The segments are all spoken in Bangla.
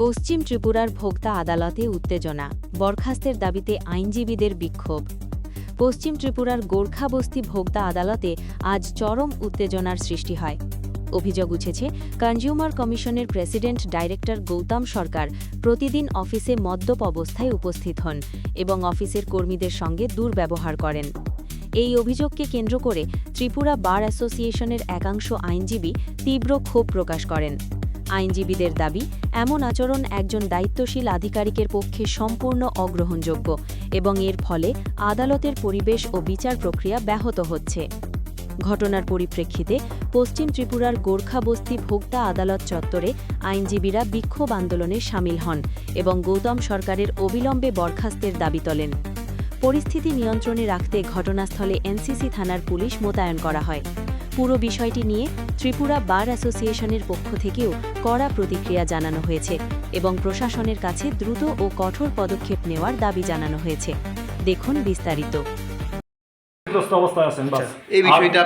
পশ্চিম ত্রিপুরার ভোক্তা আদালতে উত্তেজনা, বরখাস্তের দাবিতে আইনজীবীদের বিক্ষোভ। পশ্চিম ত্রিপুরার গোর্খাবস্তি ভোক্তা আদালতে আজ চরম উত্তেজনার সৃষ্টি হয়। অভিযোগ উঠেছে, কনজিউমার কমিশনের প্রেসিডেন্ট ডাইরেক্টর গৌতম সরকার প্রতিদিন অফিসে মদ্যপ অবস্থায় উপস্থিত হন এবং অফিসের কর্মীদের সঙ্গে দুর্ব্যবহার করেন। এই অভিযোগকে কেন্দ্র করে ত্রিপুরা বার অ্যাসোসিয়েশনের একাংশ আইনজীবী তীব্র ক্ষোভ প্রকাশ করেন। আইনজীবীদের দাবি, এমন আচরণ একজন দায়িত্বশীল আধিকারিকের পক্ষে সম্পূর্ণ অগ্রহণযোগ্য এবং এর ফলে আদালতের পরিবেশ ও বিচার প্রক্রিয়া ব্যাহত হচ্ছে। ঘটনার পরিপ্রেক্ষিতে পশ্চিম ত্রিপুরার গোর্খাবস্তি ভোক্তা আদালত চত্বরে আইনজীবীরা বিক্ষোভ আন্দোলনে সামিল হন এবং গৌতম সরকারের অবিলম্বে বরখাস্তের দাবি তোলেন। পরিস্থিতি নিয়ন্ত্রণে রাখতে ঘটনাস্থলে এনসিসি থানার পুলিশ মোতায়েন করা হয়। পুরো বিষয়টি নিয়ে ত্রিপুরা বার অ্যাসোসিয়েশনের পক্ষ থেকেও কড়া প্রতিক্রিয়া জানানো হয়েছে এবং প্রশাসনের কাছে দ্রুত ও কঠোর পদক্ষেপ নেওয়ার দাবি জানানো হয়েছে। দেখুন বিস্তারিত। অবস্থায় আছেন এই বিষয়টা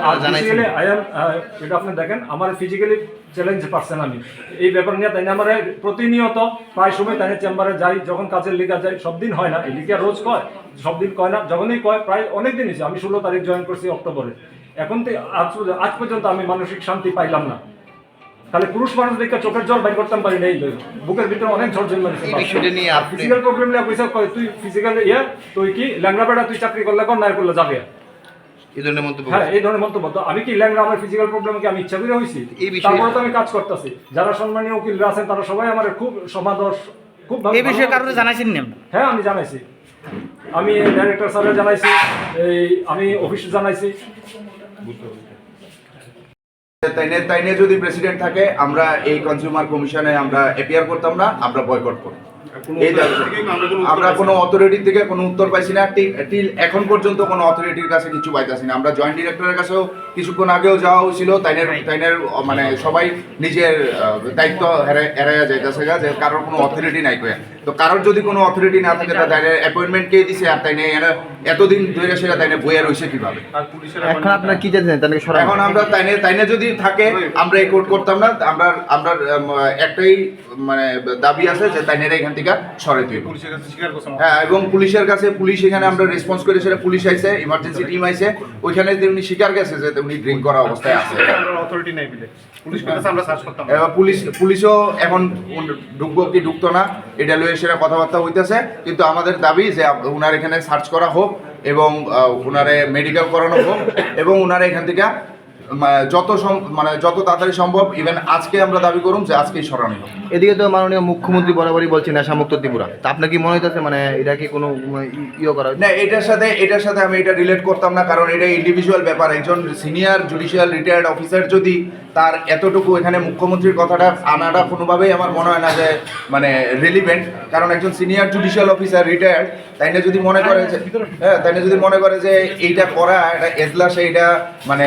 আহ, এটা আপনি দেখেন আমার ফিজিক্যালি চ্যালেঞ্জ পারছেন আমি এই ব্যাপার নিয়ে তাই আমার প্রতিনিয়ত প্রায় সময় তাই চেম্বারে যাই যখন কাজের লিগা যাই সব দিন হয় না। এই লিগা রোজ কয় সব দিন কয় না যখনই কয় প্রায় অনেক দিন আমি ষোলো তারিখ জয়েন করছি অক্টোবরে। এখন তো আজ পর্যন্ত- আজ পর্যন্ত আমি মানসিক শান্তি পাইলাম না। তাহলে পুরুষ মানুষ দেখে চোখের জল বাইর করতাম পারি নেই বুকের ভিতরে অনেক ঝড় আপনি ফিজিক্যাল প্রবলেম নিয়ে কইসা কয় তুই ফিজিক্যাল ইয়ে তুই কি ল্যাংড়া বেড়া তুই চাকরি করলে কর না করলে যাবে। এই ধরনের মন্তব্য হ্যাঁ এই ধরনের মন্তব্য। তো আমি কি ল্যাংরা আমার ফিজিক্যাল প্রবলেম কি আমি ইচ্ছা করে এই বিষয়ে- তারপরে তো আমি কাজ করতেছি। যারা সম্মানীয় উকিলরা আছেন তারা সবাই আমার খুব সমাদর খুব ভালো- এই বিষয়ে কারণে জানাইছেন না হ্যাঁ আমি জানাইছি। আমি ডাইরেক্টর স্যারের জানাইছি এই আমি অফিসে জানাইছি। তাইনে তাইনে যদি প্রেসিডেন্ট থাকে, আমরা এই কনজিউমার কমিশনে আমরা এপিয়ার করতাম না, আমরা বয়কট দাবি। আমরা কোনো অথরিটি থেকে কোনো উত্তর পাইছি না। টিল এখন পর্যন্ত কোনো অথরিটির কাছে কিছু পাইতাছি না। আমরা জয়েন্ট ডিরেক্টরের কাছেও কিছুক্ষণ আগেও যাওয়া হয়েছিল। তাইনের তাইনের মানে সবাই নিজের দায়িত্ব এড়াইয়া যাইতেছে গা যে কারোর কোনো অথরিটি নাই কয়া। তো কারোর যদি কোনো অথরিটি না থাকে তা তাইনের অ্যাপয়েন্টমেন্ট কে দিছে আর তাইনে এতদিন ধরে সেটা তাইনে বইয়া রয়েছে কীভাবে? এখন আপনারা কি জানেন সরাই এখন আমরা তাইনে তাইনে যদি থাকে আমরা এই কোর্ট করতাম না। আমরা আমরা একটাই মানে দাবি আছে যে তাইনের এখান থেকে সরে তুই হ্যাঁ এবং পুলিশের কাছে পুলিশ এখানে আমরা রেসপন্স করে সেটা পুলিশ আইছে ইমার্জেন্সি টিম আইছে। ওইখানে তেমনি স্বীকার গেছে যে তেমনি ড্রিঙ্ক করা অবস্থায় আছে। পুলিশ পুলিশও এখন উন- ঢুকবো কি ঢুকতো না এটা লয়ে সেটা কথাবার্তা হইতেছে। কিন্তু আমাদের দাবি যে উনার এখানে সার্চ করা হোক এবং উনারে মেডিকেল করানো হোক এবং উনারে এখান থেকে যত সম- মানে যত তাড়াতাড়ি সম্ভব ইভেন আজকে আমরা দাবি করুন যে আজকেই সরানো হোক। এদিকে তো মাননীয় মুখ্যমন্ত্রী বরাবরই বলছেন নেশামুক্ত ত্রিপুরা। তা আপনার কি মনে হইতেছে? মানে এটা কি কোনো মানে, ইয়ে করা না এটার সাথে এটার সাথে আমি এটা রিলেট করতাম না কারণ এটা ইন্ডিভিজুয়াল ব্যাপার। একজন সিনিয়র জুডিশিয়াল রিটায়ার্ড অফিসার যদি তার এতটুকু এখানে মুখ্যমন্ত্রীর কথাটা আনাটা কোনোভাবেই আমার মনে হয় না যে মানে রিলিভেন্ট কারণ একজন সিনিয়র জুডিশিয়াল অফিসার রিটায়ার্ড তাই না যদি মনে করে যে হ্যাঁ তাই না যদি মনে করে যে এইটা করা এটা এজলাসে এটা মানে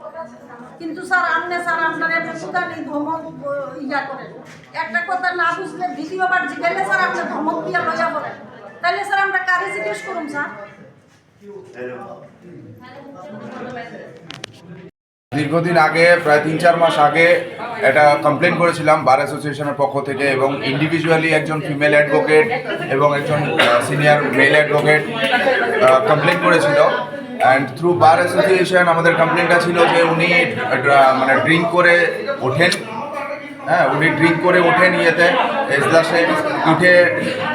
কিন্তু স্যার আপনি স্যার আপনার এমনি সুদানি ধমক ইয়া করেন। একটা কথা না বুঝলে দ্বিতীয়বার জিজ্ঞাসা স্যার, আপনি ধমক দিয়ে লইয়া বলেন তাহলে স্যার, আমরা কারে জিজ্ঞেস করুন স্যার? দীর্ঘদিন আগে, প্রায় তিন চার মাস আগে, একটা কমপ্লেন করেছিলাম বার অ্যাসোসিয়েশনের পক্ষ থেকে এবং ইন্ডিভিজুয়ালি একজন ফিমেল অ্যাডভোকেট এবং একজন সিনিয়র মেল অ্যাডভোকেট কমপ্লেন করেছিল। অ্যান্ড থ্রু বার অ্যাসোসিয়েশন আমাদের কমপ্লেনটা ছিল যে উনি মানে ড্রিঙ্ক করে ওঠেন। হ্যাঁ উনি ড্রিঙ্ক করে ওঠেন ইয়েতে। এজলাসে উঠে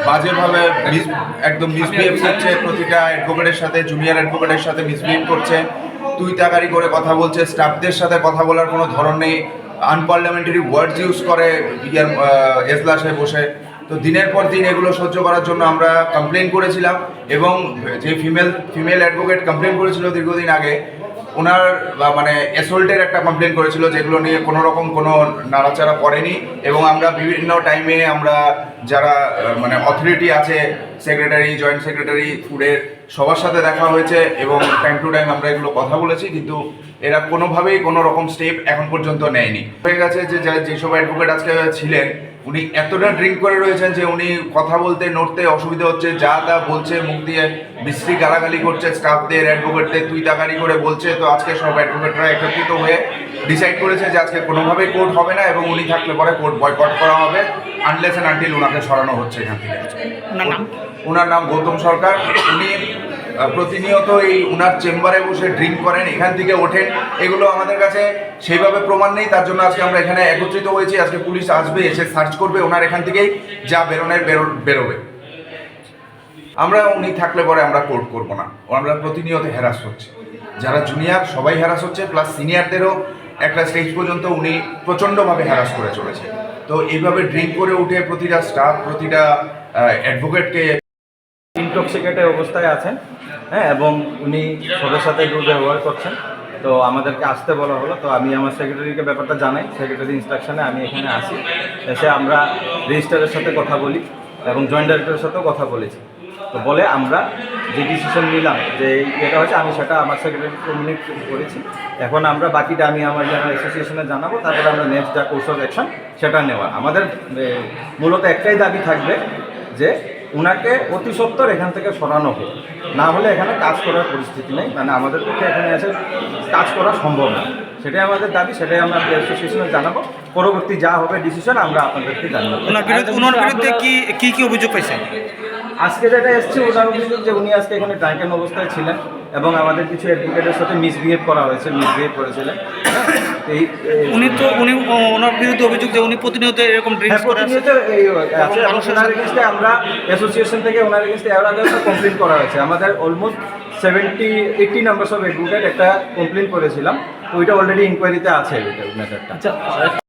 বাজেভাবে একদম মিসবিহেভ করছে প্রতিটা অ্যাডভোকেটের সাথে জুনিয়র অ্যাডভোকেটের সাথে মিসবিহেভ করছে। তুই তাকারি করে কথা বলছে স্টাফদের সাথে কথা বলার কোনো ধরন নেই। আনপার্লামেন্টারি ওয়ার্ডস ইউজ করে আহ, এজলাসে বসে। তো দিনের পর দিন এগুলো সহ্য করার জন্য আমরা কমপ্লেন করেছিলাম এবং যে ফিমেল ফিমেল অ্যাডভোকেট কমপ্লেন করেছিল দীর্ঘদিন আগে, ওনার মানে অ্যাসল্টের একটা কমপ্লেন করেছিল যেগুলো নিয়ে কোনো রকম কোনো নাড়াচাড়া করেনি এবং আমরা বিভিন্ন টাইমে আমরা যারা মানে অথরিটি আছে সেক্রেটারি জয়েন্ট সেক্রেটারি ফুডের সবার সাথে দেখা হয়েছে এবং টাইম টু টাইম আমরা এগুলো কথা বলেছি, কিন্তু এরা কোনোভাবেই কোনো রকম স্টেপ এখন পর্যন্ত নেয়নি। হয়ে গেছে যে যেসব অ্যাডভোকেট আজকে ছিলেন, উনি এতটা ড্রিঙ্ক করে রয়েছেন যে উনি কথা বলতে, নড়তে অসুবিধা হচ্ছে, যা তা বলছে, মুখ দিয়ে বিশ্রী গালাগালি করছে স্টাফদের অ্যাডভোকেটদের তুই তাকারি করে বলছে, তো আজকে সব অ্যাডভোকেটরা একত্রিত হয়ে ডিসাইড করেছে যে আজকে কোনোভাবেই কোর্ট হবে না এবং উনি থাকলে পরে কোর্ট বয়কট করা হবে আনলেস অ্যান্ড আনটিল ওনাকে সরানো হচ্ছে এখান থেকে। ওনার নাম? ওনার নাম গৌতম সরকার। উনি প্রতিনিয়ত এই ওনার চেম্বারে বসে ড্রিঙ্ক করেন এখান থেকে ওঠেন। এগুলো আমাদের কাছে সেইভাবে প্রমাণ নেই তার জন্য আজকে আমরা এখানে একত্রিত হয়েছি। আজকে পুলিশ আসবে এসে সার্চ করবে ওনার এখান থেকেই যা বেরোনের বেরো- বেরোবে। আমরা উনি থাকলে পরে আমরা কোর্ট করব না। আমরা প্রতিনিয়ত হ্যারাস হচ্ছে। যারা জুনিয়র সবাই হ্যারাস হচ্ছে প্লাস সিনিয়রদেরও একটা স্টেজ পর্যন্ত উনি প্রচণ্ডভাবে হ্যারাস করে চলেছে তো এইভাবে ড্রিঙ্ক করে উঠে প্রতিটা স্টাফ প্রতিটা অ্যাডভোকেটকে ইনটক্সিকেটেড অবস্থায় আছেন হ্যাঁ এবং উনি সবার সাথে দুর্ব্যবহার করছেন। তো আমাদেরকে আসতে বলা হলো। তো আমি আমার সেক্রেটারিকে ব্যাপারটা জানাই। সেক্রেটারি ইনস্ট্রাকশনে আমি এখানে আসি এসে আমরা রেজিস্টারের সাথে কথা বলি এবং জয়েন্ট ডাইরেক্টরের সাথেও কথা বলেছি। তো বলে আমরা যে ডিসিশন নিলাম যে এটা হচ্ছে আমি সেটা আমার সেক্রেটারি কমিউনিক করেছি। এখন আমরা বাকিটা আমি আমার যারা অ্যাসোসিয়েশনে জানাব তারপরে আমরা নেক্সট যা কোর্স অফ অ্যাকশন সেটা নেওয়া আমাদের মূলত একটাই দাবি থাকবে যে ওনাকে অতি সত্বর এখান থেকে সরানো হোক। না হলে এখানে কাজ করার পরিস্থিতি নেই মানে আমাদের পক্ষে এখানে এসে কাজ করা সম্ভব না। সেটাই আমাদের দাবি সেটাই আমরা অ্যাসোসিয়েশনে জানাব। পরবর্তী যা হবে ডিসিশন আমরা আপনাদেরকে জানাব ওনার বিরুদ্ধে কি কি অভিযোগ পাইছেন? আজকে যেটা এসছে ওনার অভিযোগ যে উনি আজকে এখানে ড্রাঙ্কেন অবস্থায় ছিলেন এবং আমাদের কিছু অ্যাডভোকেটের সাথে মিসবিহেভ করা হয়েছে মিসবিহেভ করেছিলেন। হ্যাঁ, এই উনি তো উনি ওনার বিরুদ্ধে অভিযোগ যে উনি প্রতিনিয়ত এরকম হ্যাঁ, ড্রিঙ্কস করে প্রতিনিয়ত এই আছে ওনার এগেনস্টে আমরা অ্যাসোসিয়েশন থেকে ওনার এগেনস্টে এর আগে একটা কমপ্লেন করা হয়েছে। আমাদের almost seventy eighty numbers of advocate একটা কমপ্লেন করেছিলাম। তো ওইটা অলরেডি ইনকোয়ারিতে আছে ওইটা ম্যাটারটা